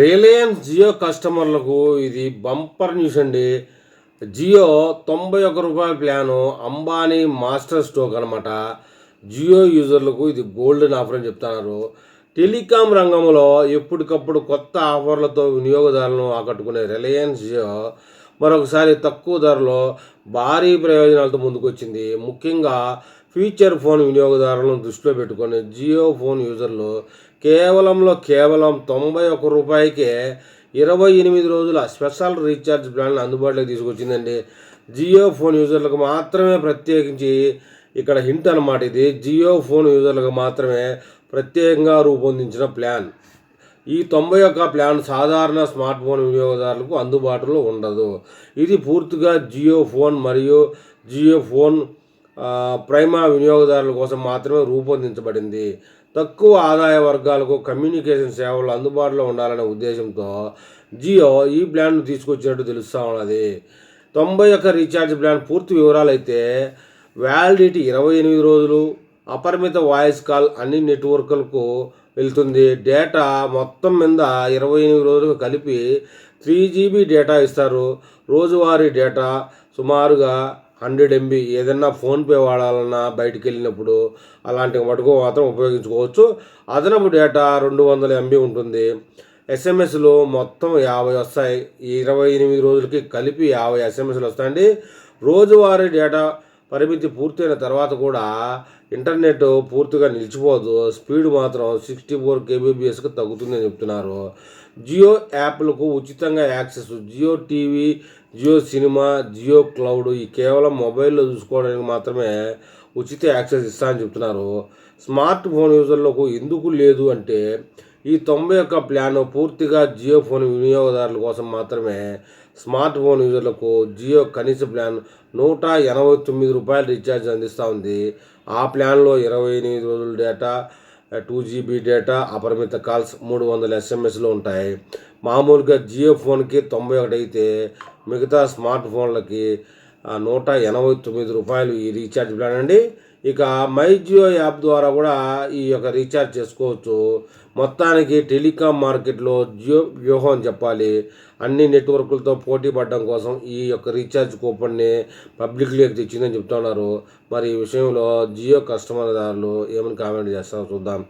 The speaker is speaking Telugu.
రిలయన్స్ జియో కస్టమర్లకు ఇది బంపర్ న్యూస్ అండి. జియో తొంభై ఒక్క రూపాయల ప్లాను అంబానీ మాస్టర్ స్టోక్ అనమాట జియో యూజర్లకు ఇది గోల్డెన్ ఆఫర్ అని చెప్తున్నారు. టెలికాం రంగంలో ఎప్పటికప్పుడు కొత్త ఆఫర్లతో వినియోగదారులను ఆకట్టుకునే రిలయన్స్ జియో మరొకసారి తక్కువ ధరలో భారీ ప్రయోజనాలతో ముందుకొచ్చింది. ముఖ్యంగా ఫీచర్ ఫోన్ వినియోగదారులను దృష్టిలో పెట్టుకొని జియో ఫోన్ యూజర్లు కేవలంలో కేవలం తొంభై ఒక్క రూపాయికే ఇరవై ఎనిమిది రోజుల స్పెషల్ రీఛార్జ్ ప్లాన్ అందుబాటులోకి తీసుకొచ్చిందండి. జియో ఫోన్ యూజర్లకు మాత్రమే ప్రత్యేకించి ఇక్కడ హింట్ అనమాట ఇది. జియో ఫోన్ యూజర్లకు మాత్రమే ప్రత్యేకంగా రూపొందించిన ప్లాన్. ఈ తొంభై ఒక్క ప్లాన్ సాధారణ స్మార్ట్ ఫోన్ వినియోగదారులకు అందుబాటులో ఉండదు. ఇది పూర్తిగా జియో ఫోన్ మరియు జియో ఫోన్ ప్రైమా వినియోగదారుల కోసం మాత్రమే రూపొందించబడింది. తక్కువ ఆదాయ వర్గాలకు కమ్యూనికేషన్ సేవలు అందుబాటులో ఉండాలనే ఉద్దేశంతో జియో ఈ ప్లాన్ను తీసుకొచ్చినట్టు తెలుస్తూ ఉన్నది. తొంభై ఒక్క రీఛార్జ్ ప్లాన్ పూర్తి వివరాలు అయితే వ్యాలిడిటీ ఇరవై ఎనిమిది రోజులు అపరిమిత వాయిస్ కాల్ అన్ని నెట్వర్క్లకు వెళ్తుంది. డేటా మొత్తం మీద ఇరవై ఎనిమిది రోజులకు కలిపి త్రీ జీబీ డేటా ఇస్తారు. రోజువారీ డేటా సుమారుగా హండ్రెడ్ ఎంబీ ఏదన్నా ఫోన్పే వాడాలన్నా బయటికి వెళ్ళినప్పుడు అలాంటి మటుకు మాత్రం ఉపయోగించుకోవచ్చు. అదనపు డేటా రెండు వందల ఎంబీ ఉంటుంది. ఎస్ఎంఎస్లు మొత్తం యాభై వస్తాయి. ఇరవై ఎనిమిది రోజులకి కలిపి యాభై ఎస్ఎంఎస్లు వస్తాయండి. రోజువారీ డేటా పరిమితి పూర్తయిన తర్వాత కూడా ఇంటర్నెట్ పూర్తిగా నిలిచిపోదు. స్పీడ్ మాత్రం సిక్స్టీ ఫోర్ కేబీబీఎస్కి తగ్గుతుందని చెప్తున్నారు. జియో యాప్లకు ఉచితంగా access Jio TV Jio cinema Jio cloud ఈ కేవలం మొబైల్లో చూసుకోవడానికి మాత్రమే ఉచిత యాక్సెస్ ఇస్తా అని చెప్తున్నారు. స్మార్ట్ ఫోన్ యూజర్లకు ఎందుకు లేదు అంటే ఈ తొంభై ఒక్క ప్లాన్ పూర్తిగా జియో ఫోన్ వినియోగదారుల కోసం మాత్రమే స్మార్ట్ ఫోన్ యూజర్లకు జియో కనీస ప్లాన్ నూట ఎనభై తొమ్మిది రూపాయల రీఛార్జ్ అందిస్తూ ఉంది. ఆ ప్లాన్లో ఇరవై ఎనిమిది రోజుల డేటా టూ జీబీ డేటా అపరిమిత కాల్స్ మూడు వందల ఎస్ఎంఎస్లు ఉంటాయి. మామూలుగా జియో ఫోన్కి తొంభై ఒకటి అయితే మిగతా స్మార్ట్ ఫోన్లకి నూట ఎనభై తొమ్మిది రూపాయలు ఈ రీఛార్జ్ ప్లాన్ అండి. ఇక మై జియో యాప్ ద్వారా కూడా ఈ యొక్క రీఛార్జ్ చేసుకోవచ్చు. మొత్తానికి టెలికాం మార్కెట్లో జియో వ్యూహం అని చెప్పాలి. అన్ని నెట్వర్క్లతో పోటీ పడడం కోసం ఈ యొక్క రీఛార్జ్ కూపన్ని పబ్లిక్లోకి తెచ్చిందని చెప్తున్నారు. మరి ఈ విషయంలో జియో కస్టమర్దారులు ఏమని కామెంట్ చేస్తారో చూద్దాం.